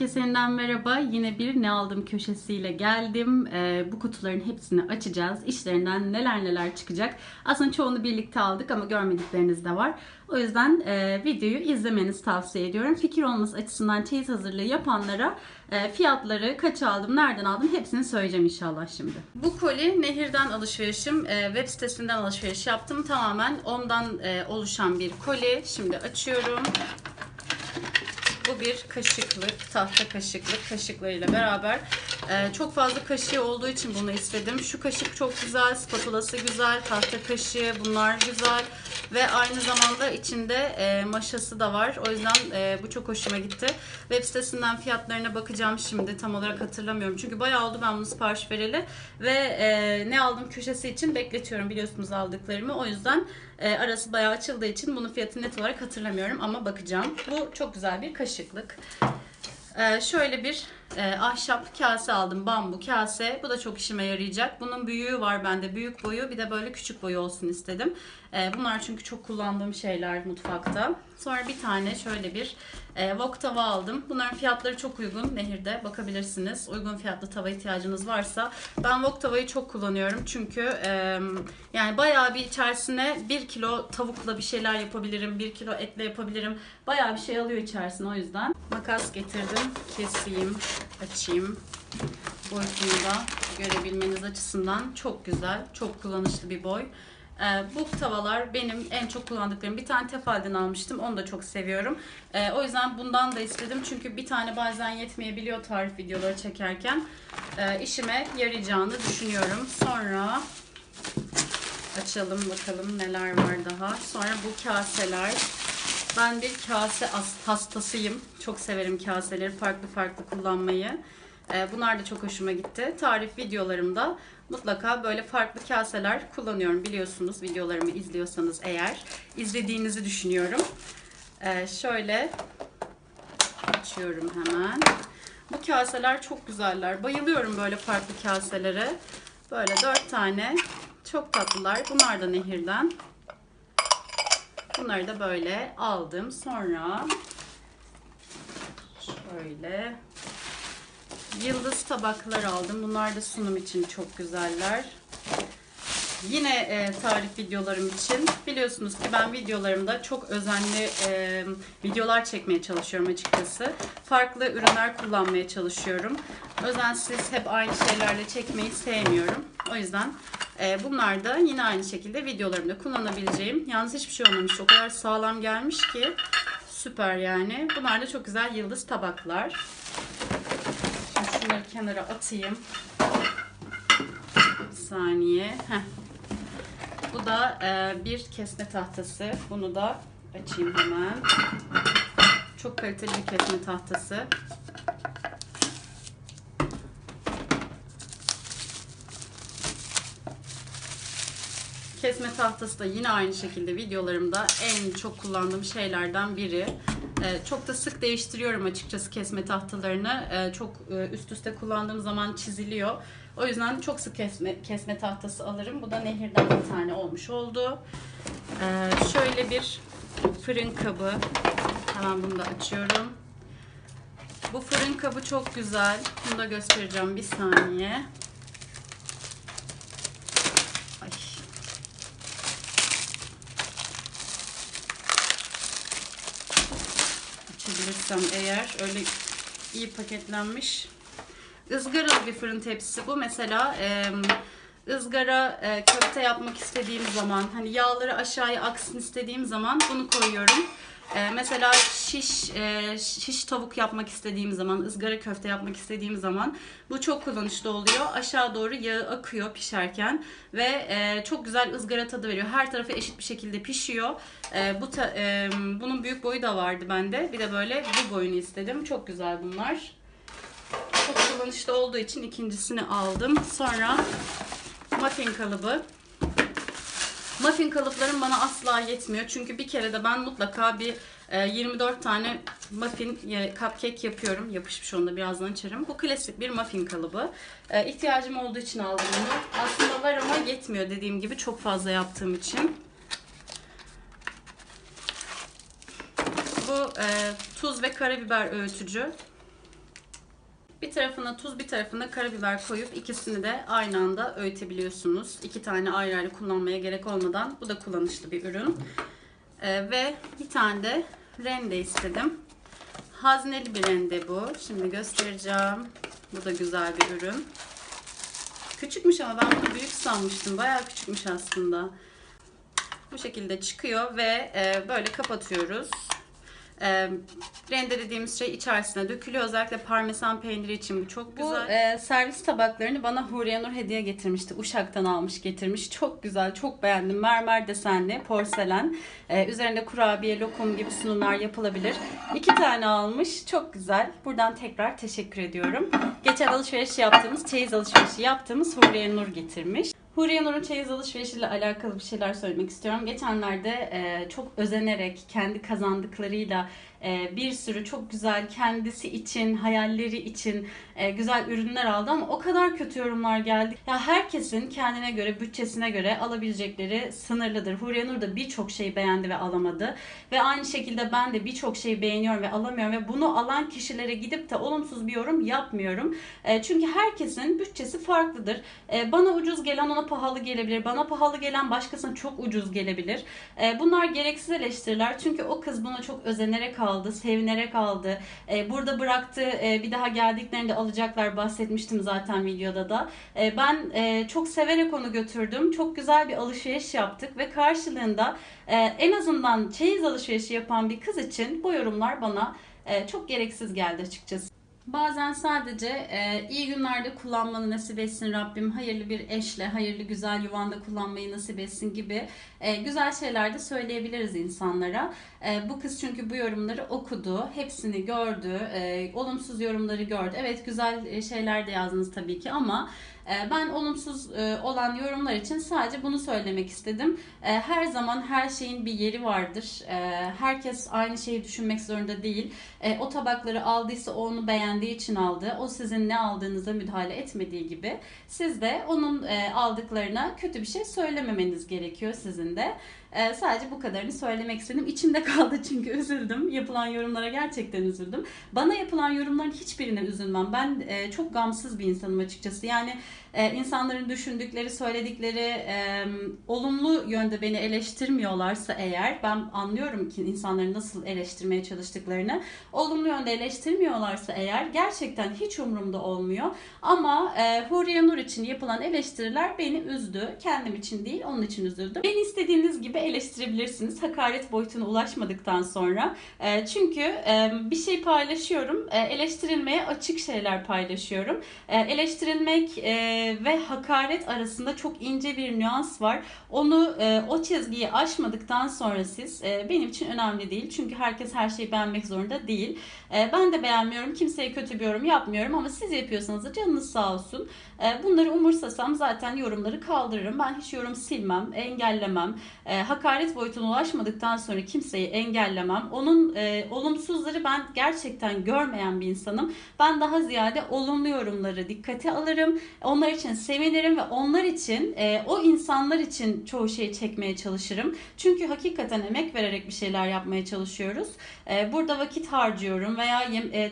Herkese yeniden merhaba. Yine bir ne aldım köşesiyle geldim. Ee, bu kutuların hepsini açacağız. İşlerinden neler neler çıkacak. Aslında çoğunu birlikte aldık ama görmedikleriniz de var. O yüzden e, videoyu izlemenizi tavsiye ediyorum. Fikir olması açısından çeyiz hazırlığı yapanlara e, fiyatları, kaç aldım, nereden aldım hepsini söyleyeceğim inşallah şimdi. Bu koli Nehir'den alışverişim. E, web sitesinden alışveriş yaptım. Tamamen ondan e, oluşan bir koli. Şimdi açıyorum. Bu bir kaşıklık, tahta kaşıklık kaşıklarıyla beraber. Ee, çok fazla kaşığı olduğu için bunu istedim. Şu kaşık çok güzel, spatulası güzel, tahta kaşığı bunlar güzel. Ve aynı zamanda içinde e, maşası da var. O yüzden e, bu çok hoşuma gitti. Web sitesinden fiyatlarına bakacağım şimdi. Tam olarak hatırlamıyorum. Çünkü bayağı oldu ben bunu sipariş vereli. Ve e, ne aldım köşesi için bekletiyorum biliyorsunuz aldıklarımı. O yüzden e, arası bayağı açıldığı için bunun fiyatını net olarak hatırlamıyorum ama bakacağım. Bu çok güzel bir kaşıklık. Ee, şöyle bir e, ahşap kase aldım. Bambu kase. Bu da çok işime yarayacak. Bunun büyüğü var bende. Büyük boyu bir de böyle küçük boyu olsun istedim. Ee, bunlar çünkü çok kullandığım şeyler mutfakta. Sonra bir tane şöyle bir e, wok tava aldım. Bunların fiyatları çok uygun. Nehirde bakabilirsiniz. Uygun fiyatlı tava ihtiyacınız varsa. Ben wok tavayı çok kullanıyorum. Çünkü e, yani bayağı bir içerisine 1 kilo tavukla bir şeyler yapabilirim. 1 kilo etle yapabilirim. Bayağı bir şey alıyor içerisine o yüzden. Makas getirdim. Keseyim, açayım. Boyutunu da görebilmeniz açısından çok güzel. Çok kullanışlı bir boy. Ee, bu tavalar benim en çok kullandıklarım. Bir tane Tefal'den almıştım. Onu da çok seviyorum. Ee, o yüzden bundan da istedim. Çünkü bir tane bazen yetmeyebiliyor tarif videoları çekerken. Ee, işime yarayacağını düşünüyorum. Sonra açalım bakalım neler var daha. Sonra bu kaseler. Ben bir kase as- hastasıyım. Çok severim kaseleri farklı farklı kullanmayı. Ee, Bunlar da çok hoşuma gitti. Tarif videolarımda mutlaka böyle farklı kaseler kullanıyorum. Biliyorsunuz videolarımı izliyorsanız eğer. izlediğinizi düşünüyorum. Ee, şöyle açıyorum hemen. Bu kaseler çok güzeller. Bayılıyorum böyle farklı kaselere. Böyle dört tane. Çok tatlılar. Bunlar da nehirden. Bunları da böyle aldım. Sonra şöyle yıldız tabaklar aldım. Bunlar da sunum için çok güzeller. Yine e, tarif videolarım için biliyorsunuz ki ben videolarımda çok özenli e, videolar çekmeye çalışıyorum açıkçası. Farklı ürünler kullanmaya çalışıyorum. Özensiz hep aynı şeylerle çekmeyi sevmiyorum. O yüzden e, bunlar da yine aynı şekilde videolarımda kullanabileceğim. Yalnız hiçbir şey olmamış. O kadar sağlam gelmiş ki süper yani. Bunlar da çok güzel yıldız tabaklar. Şimdi şunları kenara atayım. Bir saniye. Heh. Bu da e, bir kesme tahtası. Bunu da açayım hemen. Çok kaliteli bir kesme tahtası. Kesme tahtası da yine aynı şekilde videolarımda en çok kullandığım şeylerden biri. Ee, çok da sık değiştiriyorum açıkçası kesme tahtalarını. Ee, çok e, üst üste kullandığım zaman çiziliyor. O yüzden çok sık kesme, kesme tahtası alırım. Bu da nehirden bir tane olmuş oldu. Ee, şöyle bir fırın kabı. Hemen bunu da açıyorum. Bu fırın kabı çok güzel. Bunu da göstereceğim bir saniye. Ay. Açabilirsem eğer öyle iyi paketlenmiş. Izgaralı bir fırın tepsisi bu. Mesela e, ızgara e, köfte yapmak istediğim zaman hani yağları aşağıya aksın istediğim zaman bunu koyuyorum. E, mesela şiş e, şiş tavuk yapmak istediğim zaman, ızgara köfte yapmak istediğim zaman bu çok kullanışlı oluyor. Aşağı doğru yağı akıyor pişerken ve e, çok güzel ızgara tadı veriyor. Her tarafı eşit bir şekilde pişiyor. E, bu ta- e, bunun büyük boyu da vardı bende. Bir de böyle bu boyunu istedim. Çok güzel bunlar. Çok kullanışlı olduğu için ikincisini aldım. Sonra muffin kalıbı. Muffin kalıplarım bana asla yetmiyor. Çünkü bir kere de ben mutlaka bir e, 24 tane muffin e, cupcake yapıyorum. Yapışmış onu da birazdan açarım. Bu klasik bir muffin kalıbı. E, ihtiyacım olduğu için aldım bunu. Aslında var ama yetmiyor dediğim gibi çok fazla yaptığım için. Bu e, tuz ve karabiber öğütücü. Bir tarafına tuz, bir tarafına karabiber koyup ikisini de aynı anda öğütebiliyorsunuz. İki tane ayrı ayrı kullanmaya gerek olmadan. Bu da kullanışlı bir ürün. Ee, ve bir tane de rende istedim. Hazneli bir rende bu. Şimdi göstereceğim. Bu da güzel bir ürün. Küçükmüş ama ben bunu büyük sanmıştım. Bayağı küçükmüş aslında. Bu şekilde çıkıyor ve e, böyle kapatıyoruz. E, rendelediğimiz şey içerisine dökülüyor. Özellikle parmesan peyniri için bu çok güzel. Bu e, servis tabaklarını bana Huriye Nur hediye getirmişti. Uşak'tan almış getirmiş. Çok güzel, çok beğendim. Mermer desenli, porselen. E, üzerinde kurabiye, lokum gibi sunumlar yapılabilir. İki tane almış. Çok güzel. Buradan tekrar teşekkür ediyorum. Geçen alışveriş yaptığımız, çeyiz alışverişi yaptığımız Huriye Nur getirmiş. Huriye Nur'un çeyiz alışverişiyle alakalı bir şeyler söylemek istiyorum. Geçenlerde e, çok özenerek kendi kazandıklarıyla bir sürü çok güzel kendisi için, hayalleri için e, güzel ürünler aldı ama o kadar kötü yorumlar geldi. Ya herkesin kendine göre, bütçesine göre alabilecekleri sınırlıdır. Huriye Nur da birçok şey beğendi ve alamadı. Ve aynı şekilde ben de birçok şeyi beğeniyorum ve alamıyorum ve bunu alan kişilere gidip de olumsuz bir yorum yapmıyorum. E, çünkü herkesin bütçesi farklıdır. E, bana ucuz gelen ona pahalı gelebilir. Bana pahalı gelen başkasına çok ucuz gelebilir. Bunlar gereksiz eleştiriler. Çünkü o kız buna çok özenerek aldı, sevinerek aldı. E, burada bıraktı. E, bir daha geldiklerinde alacaklar. Bahsetmiştim zaten videoda da. E, ben e, çok severek onu götürdüm. Çok güzel bir alışveriş yaptık ve karşılığında e, en azından çeyiz alışverişi yapan bir kız için bu yorumlar bana e, çok gereksiz geldi açıkçası. Bazen sadece e, iyi günlerde kullanmanı nasip etsin Rabbim. Hayırlı bir eşle, hayırlı güzel yuvanda kullanmayı nasip etsin gibi e, güzel şeyler de söyleyebiliriz insanlara. E, bu kız çünkü bu yorumları okudu, hepsini gördü, e, olumsuz yorumları gördü. Evet güzel e, şeyler de yazdınız tabii ki ama ben olumsuz e, olan yorumlar için sadece bunu söylemek istedim. E, Her zaman her şeyin bir yeri vardır. E, Herkes aynı şeyi düşünmek zorunda değil. O tabakları aldıysa onu beğendiği için aldı. O sizin ne aldığınıza müdahale etmediği gibi siz de onun e, aldıklarına kötü bir şey söylememeniz gerekiyor sizin de. E, sadece bu kadarını söylemek istedim. İçimde kaldı çünkü üzüldüm. Yapılan yorumlara gerçekten üzüldüm. Bana yapılan yorumların hiçbirine üzülmem. Ben e, çok gamsız bir insanım açıkçası. Yani e, insanların düşündükleri, söyledikleri e, olumlu yönde beni eleştirmiyorlarsa eğer ben anlıyorum ki insanların nasıl eleştirmeye çalıştıklarını. Olumlu yönde eleştirmiyorlarsa eğer gerçekten hiç umurumda olmuyor. Ama e, Huriye Nur için yapılan eleştiriler beni üzdü. Kendim için değil, onun için üzüldüm. Beni istediğiniz gibi eleştirebilirsiniz. Hakaret boyutuna ulaşmadıktan sonra. E, çünkü e, bir şey paylaşıyorum. E, eleştirilmeye açık şeyler paylaşıyorum. E, eleştirilmek e, ve hakaret arasında çok ince bir nüans var. Onu e, o çizgiyi aşmadıktan sonra siz e, benim için önemli değil. Çünkü herkes her şeyi beğenmek zorunda değil. E, ben de beğenmiyorum. Kimseye kötü bir yorum yapmıyorum ama siz yapıyorsanız da canınız sağ olsun. E, bunları umursasam zaten yorumları kaldırırım. Ben hiç yorum silmem, engellemem. E, hakaret boyutuna ulaşmadıktan sonra kimseyi engellemem. Onun e, olumsuzları ben gerçekten görmeyen bir insanım. Ben daha ziyade olumlu yorumları dikkate alırım. Onlar için sevinirim ve onlar için o insanlar için çoğu şeyi çekmeye çalışırım. Çünkü hakikaten emek vererek bir şeyler yapmaya çalışıyoruz. Burada vakit harcıyorum veya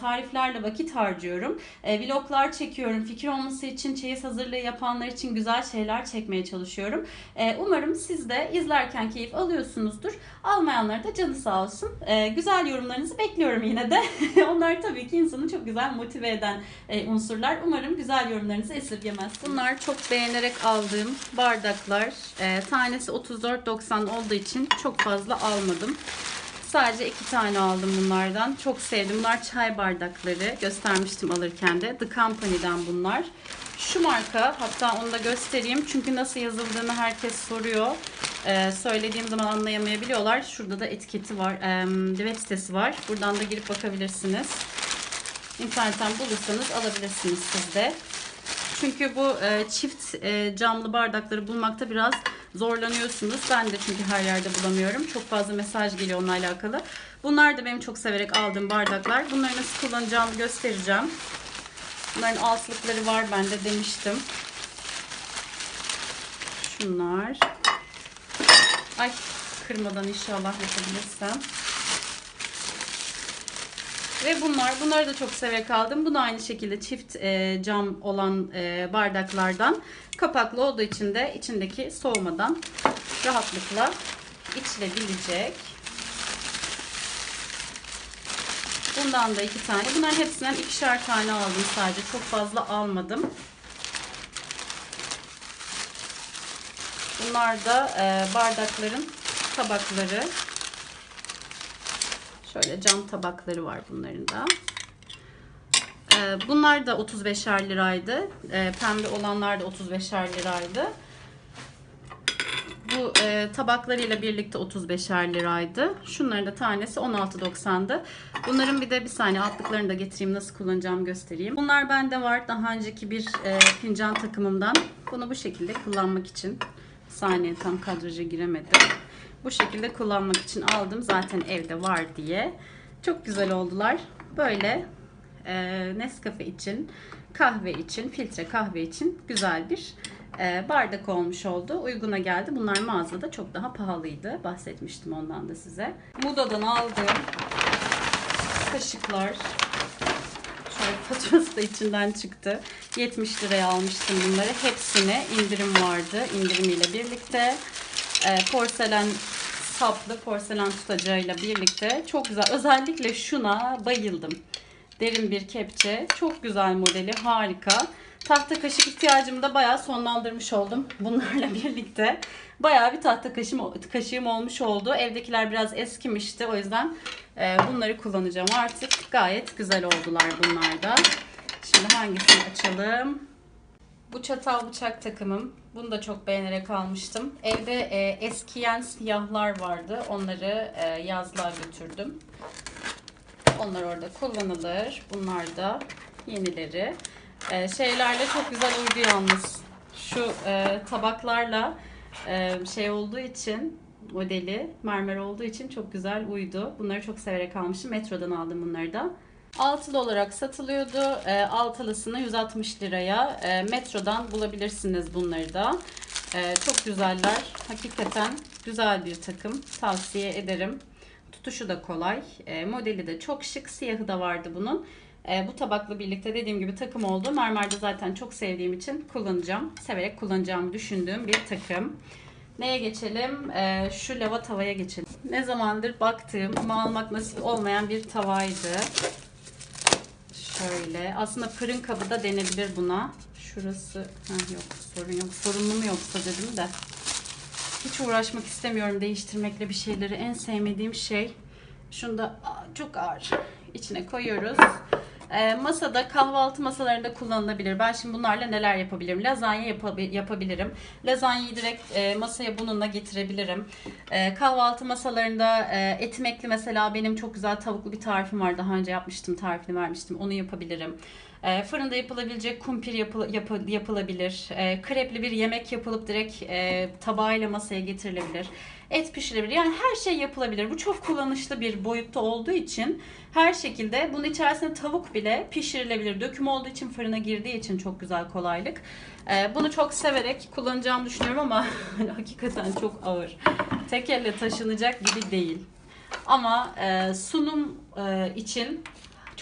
tariflerle vakit harcıyorum. Vloglar çekiyorum. Fikir olması için çeyiz hazırlığı yapanlar için güzel şeyler çekmeye çalışıyorum. E, umarım siz de izlerken keyif alıyorsunuzdur. Almayanlara da canı sağ olsun. E, güzel yorumlarınızı bekliyorum yine de. Onlar tabii ki insanı çok güzel motive eden e, unsurlar. Umarım güzel yorumlarınızı esirgemezsiniz. Bunlar çok beğenerek aldığım bardaklar. E, tanesi 34.90 olduğu için çok fazla almadım. Sadece iki tane aldım bunlardan. Çok sevdim. Bunlar çay bardakları. Göstermiştim alırken de. The Company'den bunlar. Şu marka hatta onu da göstereyim. Çünkü nasıl yazıldığını herkes soruyor. Ee, söylediğim zaman anlayamayabiliyorlar. Şurada da etiketi var. Ee, web sitesi var. Buradan da girip bakabilirsiniz. İnternetten bulursanız alabilirsiniz siz de. Çünkü bu e, çift e, camlı bardakları bulmakta biraz zorlanıyorsunuz. Ben de çünkü her yerde bulamıyorum. Çok fazla mesaj geliyor onunla alakalı. Bunlar da benim çok severek aldığım bardaklar. Bunları nasıl kullanacağımı göstereceğim. Bunların altlıkları var bende demiştim. Şunlar. Ay kırmadan inşallah yapabilirsem. Ve bunlar, bunları da çok severek aldım. Bu da aynı şekilde çift e, cam olan e, bardaklardan. Kapaklı olduğu için de içindeki soğumadan rahatlıkla içilebilecek. Bundan da iki tane. Bunların hepsinden ikişer tane aldım sadece. Çok fazla almadım. Bunlar da e, bardakların tabakları. Şöyle cam tabakları var bunların da. E, bunlar da 35'er liraydı. E, pembe olanlar da 35'er liraydı. Bu e, tabaklarıyla birlikte 35'er liraydı. Şunların da tanesi 16.90'dı. Bunların bir de bir saniye altlıklarını da getireyim. Nasıl kullanacağımı göstereyim. Bunlar bende var. Daha önceki bir e, fincan takımımdan. Bunu bu şekilde kullanmak için. Bir saniye tam kadraja giremedim. Bu şekilde kullanmak için aldım. Zaten evde var diye. Çok güzel oldular. Böyle e, Nescafe için, kahve için, filtre kahve için güzel bir bardak olmuş oldu. Uyguna geldi. Bunlar mağazada çok daha pahalıydı. Bahsetmiştim ondan da size. Muda'dan aldığım kaşıklar. Şöyle faturası da içinden çıktı. 70 liraya almıştım bunları. Hepsine indirim vardı. İndirimiyle birlikte. E, porselen saplı porselen tutacağıyla birlikte çok güzel. Özellikle şuna bayıldım. Derin bir kepçe. Çok güzel modeli. Harika. Tahta kaşık ihtiyacımı da bayağı sonlandırmış oldum. Bunlarla birlikte bayağı bir tahta kaşığım, kaşığım olmuş oldu. Evdekiler biraz eskimişti. O yüzden e, bunları kullanacağım artık. Gayet güzel oldular bunlar da. Şimdi hangisini açalım? Bu çatal bıçak takımım. Bunu da çok beğenerek almıştım. Evde e, eskiyen siyahlar vardı. Onları e, yazlığa götürdüm. Onlar orada kullanılır. Bunlar da yenileri. E, şeylerle çok güzel uydu yalnız. Şu e, tabaklarla e, şey olduğu için modeli mermer olduğu için çok güzel uydu. Bunları çok severek almışım. Metrodan aldım bunları da. Altılı olarak satılıyordu. E, altılısını 160 liraya e, metrodan bulabilirsiniz bunları da. E, çok güzeller. Hakikaten güzel bir takım. Tavsiye ederim. Tutuşu da kolay. E, modeli de çok şık. Siyahı da vardı bunun. E, bu tabakla birlikte dediğim gibi takım oldu. Mermerde zaten çok sevdiğim için kullanacağım. Severek kullanacağımı düşündüğüm bir takım. Neye geçelim? E, şu lava tavaya geçelim. Ne zamandır baktığım ama almak nasip olmayan bir tavaydı. Şöyle. Aslında fırın kabı da denebilir buna. Şurası ha, yok sorun yok. Sorunlu mu yoksa dedim de. Hiç uğraşmak istemiyorum değiştirmekle bir şeyleri. En sevmediğim şey. Şunu da çok ağır. İçine koyuyoruz. Ee, masada kahvaltı masalarında kullanılabilir. Ben şimdi bunlarla neler yapabilirim? Lazanya yapabi- yapabilirim. Lazanyayı direkt e, masaya bununla getirebilirim. E, kahvaltı masalarında e, etimekli mesela benim çok güzel tavuklu bir tarifim var. Daha önce yapmıştım, tarifini vermiştim. Onu yapabilirim. E, fırında yapılabilecek kumpir yapı- yapı- yapılabilir. E, krepli bir yemek yapılıp direkt e, tabağıyla masaya getirilebilir. Et pişirebilir. Yani her şey yapılabilir. Bu çok kullanışlı bir boyutta olduğu için her şekilde bunun içerisinde tavuk bile pişirilebilir. Döküm olduğu için fırına girdiği için çok güzel kolaylık. E, bunu çok severek kullanacağımı düşünüyorum ama hakikaten çok ağır. Tek elle taşınacak gibi değil. Ama e, sunum e, için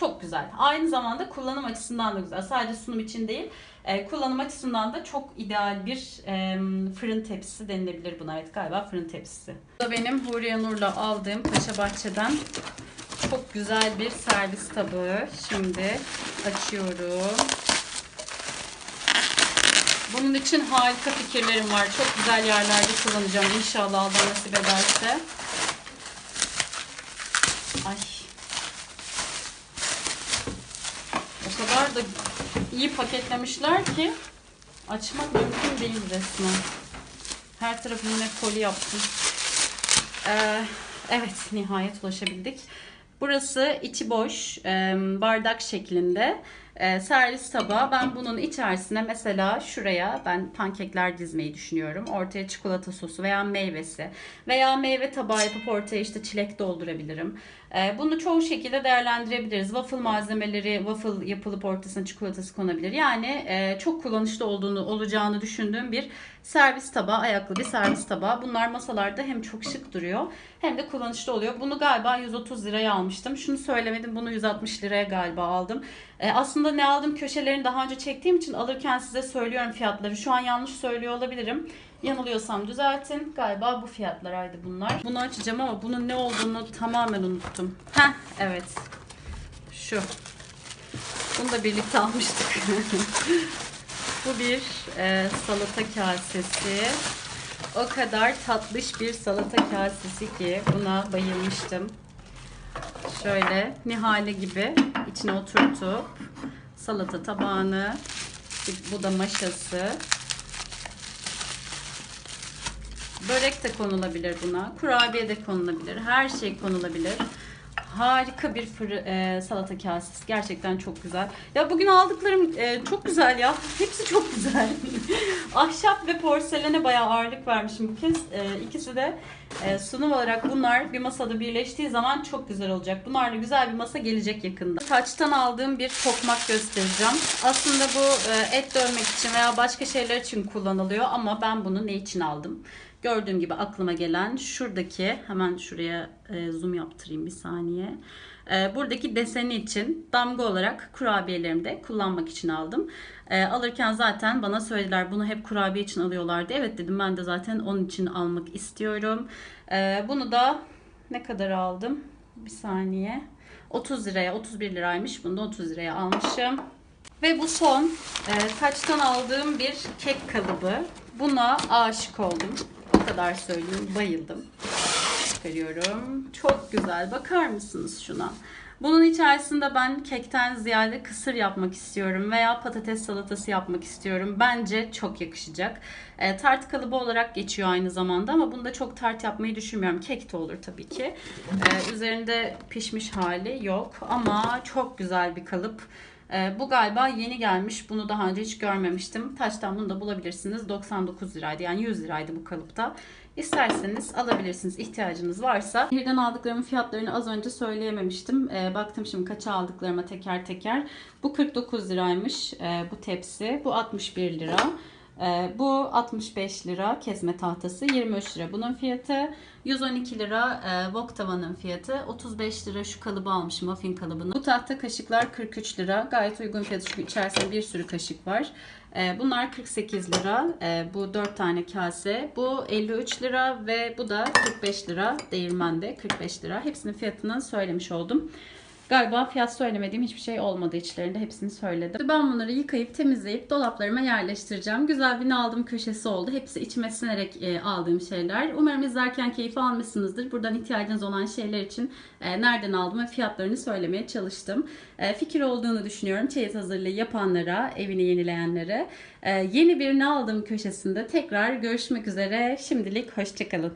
çok güzel. Aynı zamanda kullanım açısından da güzel. Sadece sunum için değil, e, kullanım açısından da çok ideal bir e, fırın tepsisi denilebilir buna. Evet galiba fırın tepsisi. Bu da benim Huriye Nur'la aldığım Paşa Bahçe'den çok güzel bir servis tabağı. Şimdi açıyorum. Bunun için harika fikirlerim var. Çok güzel yerlerde kullanacağım. İnşallah Allah nasip ederse. Ay O kadar da iyi paketlemişler ki açmak mümkün değil resmen. Her tarafı yine koli yaptım. Ee, evet nihayet ulaşabildik. Burası içi boş e, bardak şeklinde. E, servis tabağı. Ben bunun içerisine mesela şuraya ben pankekler dizmeyi düşünüyorum. Ortaya çikolata sosu veya meyvesi veya meyve tabağı yapıp ortaya işte çilek doldurabilirim. E, bunu çoğu şekilde değerlendirebiliriz. Waffle malzemeleri, waffle yapılıp ortasına çikolatası konabilir. Yani e, çok kullanışlı olduğunu olacağını düşündüğüm bir servis tabağı, ayaklı bir servis tabağı. Bunlar masalarda hem çok şık duruyor hem de kullanışlı oluyor. Bunu galiba 130 liraya almıştım. Şunu söylemedim. Bunu 160 liraya galiba aldım. E, aslında ne aldım köşelerini daha önce çektiğim için alırken size söylüyorum fiyatları. Şu an yanlış söylüyor olabilirim. Yanılıyorsam düzeltin. Galiba bu fiyatlaraydı bunlar. Bunu açacağım ama bunun ne olduğunu tamamen unuttum. Heh evet. Şu. Bunu da birlikte almıştık. bu bir e, salata kasesi. O kadar tatlış bir salata kasesi ki buna bayılmıştım. Şöyle nihale gibi içine oturtup salata tabağını bu da maşası. Börek de konulabilir buna kurabiye de konulabilir her şey konulabilir harika bir fırı, e, salata kasesi gerçekten çok güzel ya bugün aldıklarım e, çok güzel ya hepsi çok güzel ahşap ve porselene bayağı ağırlık vermişim bu kez E, ikisi de e, sunum olarak bunlar bir masada birleştiği zaman çok güzel olacak. Bunlarla güzel bir masa gelecek yakında. Taçtan aldığım bir tokmak göstereceğim. Aslında bu e, et dövmek için veya başka şeyler için kullanılıyor ama ben bunu ne için aldım? Gördüğüm gibi aklıma gelen şuradaki hemen şuraya e, zoom yaptırayım bir saniye. E, buradaki deseni için damga olarak kurabiyelerimde kullanmak için aldım. E, alırken zaten bana söylediler bunu hep kurabiye için alıyorlardı. Evet dedim ben de zaten onun için almak istiyorum. Bunu da ne kadar aldım? Bir saniye. 30 liraya 31 liraymış. Bunu da 30 liraya almışım. Ve bu son e, taçtan aldığım bir kek kalıbı. Buna aşık oldum. Kadar söyleyeyim. Bayıldım. Çıkarıyorum. Çok güzel. Bakar mısınız şuna? Bunun içerisinde ben kekten ziyade kısır yapmak istiyorum veya patates salatası yapmak istiyorum. Bence çok yakışacak. E, tart kalıbı olarak geçiyor aynı zamanda ama bunda çok tart yapmayı düşünmüyorum. Kek de olur tabii ki. E, üzerinde pişmiş hali yok ama çok güzel bir kalıp. Ee, bu galiba yeni gelmiş. Bunu daha önce hiç görmemiştim. Taştan bunu da bulabilirsiniz. 99 liraydı. Yani 100 liraydı bu kalıpta. İsterseniz alabilirsiniz. ihtiyacınız varsa. Birden aldıklarımın fiyatlarını az önce söyleyememiştim. Ee, baktım şimdi kaça aldıklarıma teker teker. Bu 49 liraymış ee, bu tepsi. Bu 61 lira. Ee, bu 65 lira kesme tahtası 23 lira bunun fiyatı 112 lira e, wok tavanın fiyatı 35 lira şu kalıbı almışım muffin kalıbını. Bu tahta kaşıklar 43 lira gayet uygun fiyatı çünkü içerisinde bir sürü kaşık var. E, bunlar 48 lira E, bu 4 tane kase bu 53 lira ve bu da 45 lira değirmende 45 lira. Hepsinin fiyatını söylemiş oldum Galiba fiyat söylemediğim hiçbir şey olmadı içlerinde. Hepsini söyledim. Ben bunları yıkayıp temizleyip dolaplarıma yerleştireceğim. Güzel bir aldım köşesi oldu. Hepsi içime sinerek e, aldığım şeyler. Umarım izlerken keyif almışsınızdır. Buradan ihtiyacınız olan şeyler için e, nereden aldım ve fiyatlarını söylemeye çalıştım. E, fikir olduğunu düşünüyorum. Çeyiz hazırlığı yapanlara, evini yenileyenlere. E, yeni bir ne aldım köşesinde tekrar görüşmek üzere. Şimdilik hoşçakalın.